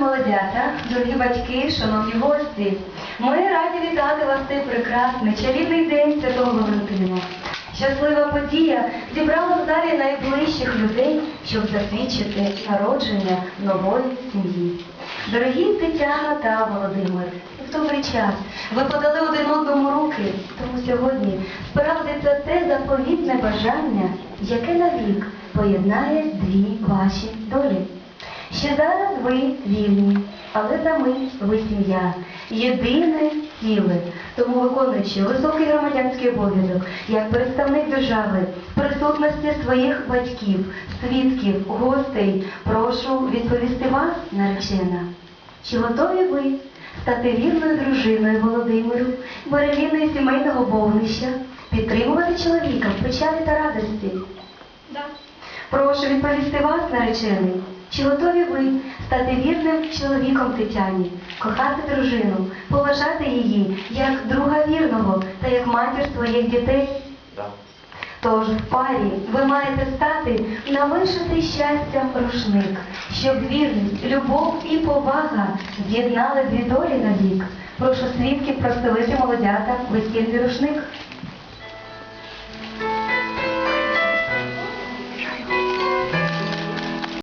молодята, дорогі батьки, шановні гості, ми раді вітати вас цей прекрасний чарівний день Святого Валентина. Щаслива подія зібрала в залі найближчих людей, щоб засвідчити народження нової сім'ї. Дорогі Тетяна та Володимир, в добрий час ви подали один одному руки, тому сьогодні справдиться те заповітне бажання, яке навік поєднає дві ваші долі. Ще зараз ви вільні, але за мить ви сім'я, єдине ціле. Тому виконуючи високий громадянський обов'язок, як представник держави, в присутності своїх батьків, свідків, гостей, прошу відповісти вас, наречена. Чи готові ви стати вірною дружиною Володимиру, берегиною сімейного вогнища, підтримувати чоловіка в печалі та радості? Прошу відповісти вас, наречений. Чи готові ви стати вірним чоловіком Тетяні, кохати дружину, поважати її як друга вірного та як матір своїх дітей? Да. Тож в парі ви маєте стати на вишитий щастям рушник, щоб вірність, любов і повага з'єднали дві долі навік. Прошу свідків простелити молодята весільний рушник.